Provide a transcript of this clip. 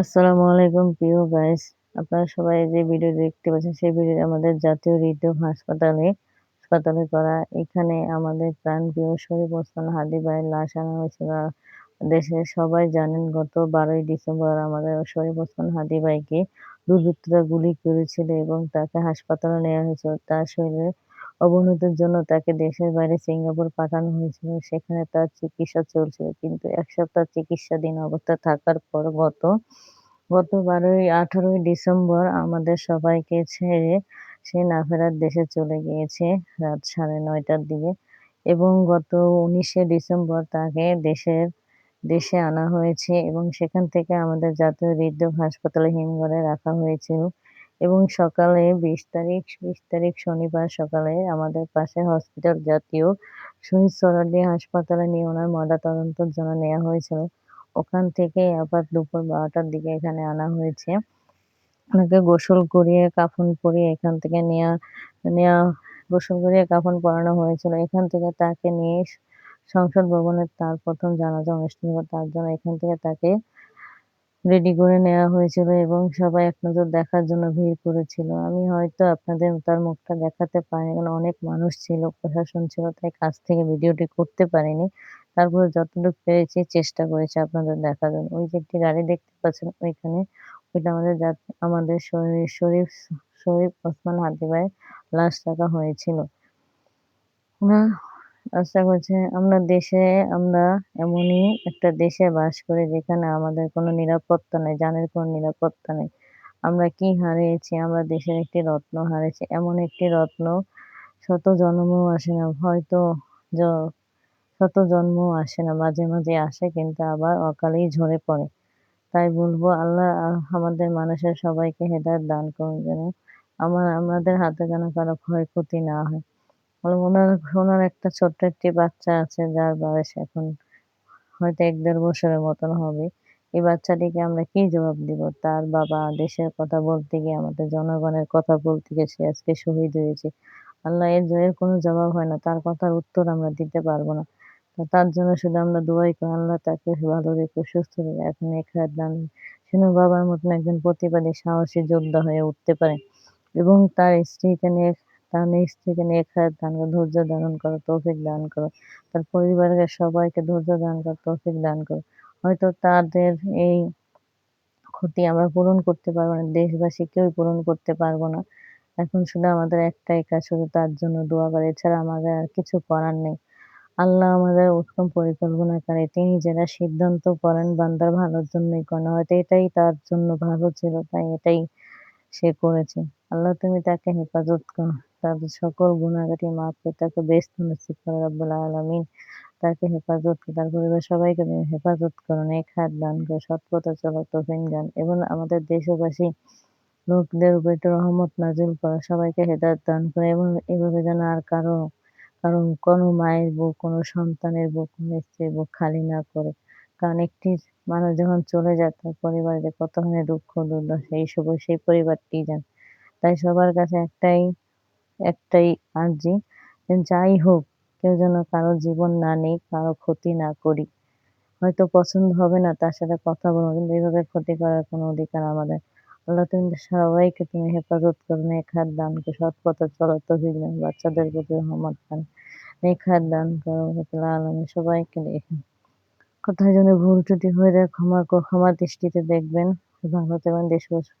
আসসালামু আলাইকুম প্রিয় গাইস আপনারা সবাই যে ভিডিও দেখতে পাচ্ছেন, সেই ভিডিও আমাদের জাতীয় হৃদরোগ হাসপাতালে হাসপাতালে করা। এখানে আমাদের প্রাণপ্রিয় শরীফ ওসমান হাদি ভাইয়ের লাশ আনা হয়েছিল দেশের সবাই জানেন, গত বারোই ডিসেম্বর আমাদের শরীফ ওসমান হাদি ভাইকে দুর্বৃত্তরা গুলি করেছিল এবং তাকে হাসপাতালে নেওয়া হয়েছিল তার শরীরে অবনতির জন্য তাকে দেশের বাইরে সিঙ্গাপুর পাঠানো হয়েছিল। সেখানে তার চিকিৎসা চলছিল। কিন্তু এক সপ্তাহ চিকিৎসাধীন অবস্থায় থাকার পর গত গত বারোই, আঠারোই ডিসেম্বর আমাদের সবাইকে ছেড়ে সে না ফেরার দেশে চলে গিয়েছে রাত সাড়ে নয়টার দিকে এবং গত উনিশে ডিসেম্বর তাকে দেশের, দেশে আনা হয়েছে এবং সেখান থেকে আমাদের জাতীয় হৃদরোগ হাসপাতালে হিমঘরে রাখা হয়েছিল। এবং সকালে বিশ তারিখ বিশ তারিখ শনিবার সকালে আমাদের পাশে হসপিটাল জাতীয় শহীদ সরার্দি হাসপাতালে নিয়ে ওনার ময়নাতদন্তের জন্য নেওয়া হয়েছিল। ওখান থেকে আবার দুপুর বারোটার দিকে এখানে আনা হয়েছে। ওনাকে গোসল করিয়ে, কাফন পরিয়ে এখান থেকে নেওয়া নেওয়া গোসল করিয়ে, কাফন পরানো হয়েছিল। এখান থেকে তাকে নিয়ে সংসদ ভবনে তার প্রথম জানাজা অনুষ্ঠিত তার জন্য এখান থেকে তাকে রেডি করে নেওয়া হয়েছিল এবং সবাই এক নজর দেখার জন্য ভিড় করেছিল। আমি হয়তো আপনাদের তার মুখটা দেখাতে পারিনি কারণ অনেক মানুষ ছিল, প্রশাসন ছিল, তাই কাছ থেকে ভিডিওটি করতে পারিনি। তারপরে যতটুকু পেরেছি চেষ্টা করেছি আপনাদের দেখার জন্য। ওই যে একটি গাড়ি দেখতে পাচ্ছেন, ওইখানে ওইটা আমাদের আমাদের শরীফ শরীফ ওসমান হাদি ভাইয়ের লাশ রাখা হয়েছিল। আশা করছে আমরা দেশে, আমরা এমনই একটা দেশে বাস করি যেখানে আমাদের কোনো নিরাপত্তা নেই জানের কোনো নিরাপত্তা নেই। আমরা কি হারিয়েছি? আমরা দেশের একটি রত্ন হারিয়েছি। এমন একটি রত্ন শত জন্মও আসে না, হয়তো শত জন্মও আসে না, মাঝে মাঝে আসে কিন্তু আবার অকালেই ঝরে পড়ে। তাই বলব, আল্লাহ আমাদের মানুষের সবাইকে হেদায়ত দান করুন যেন আমার, আমাদের হাতে যেন কারও ক্ষয়ক্ষতি না হয়। ওনার ওনার একটা ছোট্ট একটি বাচ্চা আছে, যার বয়স এখন হয়তো এক দেড় বছরের মতন হবে। এই বাচ্চাটিকে আমরা কি জবাব দিব? তার বাবা দেশের কথা বলতে গিয়ে, আমাদের জনগণের কথা বলতে গিয়ে সে আজকে শহীদ হয়েছে। আল্লাহ এর জয়ের কোনো জবাব হয় না, তার কথার উত্তর আমরা দিতে পারব না। তার জন্য শুধু আমরা দোয়াই করি, আল্লাহ তাকে ভালো রেখে, সুস্থ রেখে। এখন এখানে দান, যেন বাবার মতন একজন প্রতিবাদী, সাহসী যোদ্ধা হয়ে উঠতে পারে। এবং তার স্ত্রীকে নিয়ে তার স্ত্রীকে নিয়ে খায় দান করো, ধৈর্য ধারণ করো, তৌফিক দান করো। তার পরিবারের সবাইকে ধৈর্য দান করো, তৌফিক দান করো। হয়তো তাদের এই ক্ষতি আমরা পূরণ করতে পারব না, দেশবাসী কেউই পূরণ করতে পারব না। এখন শুধু আমাদের একটাই কাজ, শুধু তার জন্য দোয়া করে। এছাড়া আমাদের আর কিছু করার নেই। আল্লাহ আমাদের উত্তম পরিকল্পনাকারী তিনি যেটা সিদ্ধান্ত করেন বান্দার ভালোর জন্যই করেন। হয়তো এটাই তার জন্য ভালো ছিল, তাই এটাই সে করেছে। আল্লাহ, তুমি তাকে হেফাজত করো। তার সকল গুণাগাটি মাফ করে। তাকে বেস্ত নসিব করো রব্বুল আলমিন। তাকে হেফাজত করে। তার পরিবার সবাইকে তুমি হেফাজত করো। নেক হাত দান করে। সৎপথে চলো তোফিন গান এবং আমাদের দেশবাসী লোকদের উপর একটু রহমত নাজিল করো। সবাইকে হেদায়ত দান করে এবং এভাবে যেন আর কারও কারণ কোনো মায়ের বুক কোনো সন্তানের বুক কোনো স্ত্রীর বুক খালি না করে। কারণ একটি মানুষ যখন চলে যায়, তার পরিবারে যে কতখানি দুঃখ, দুর্দশা এইসব সেই পরিবারটি যান তাই সবার কাছে একটাই একটাই আর্জি যাই হোক, কেউ যেন কারও জীবন না নেই, কারও ক্ষতি না করি। হয়তো পছন্দ হবে না, তার সাথে কথা বলব, কিন্তু এইভাবে ক্ষতি করার কোনো অধিকার আমাদের। আল্লাহ তুমি সবাইকে তুমি হেফাজত করো হাত দান করো, সৎ পথে চলো দান, বাচ্চাদের প্রতি রহমত দান হাত দান করো আলমী সবাইকে দেখে। কোথায় যেন ভুল ত্রুটি হয়ে যায় ক্ষমা ক্ষমা দৃষ্টিতে দেখবেন। ভালো থাকবেন দেশবাসী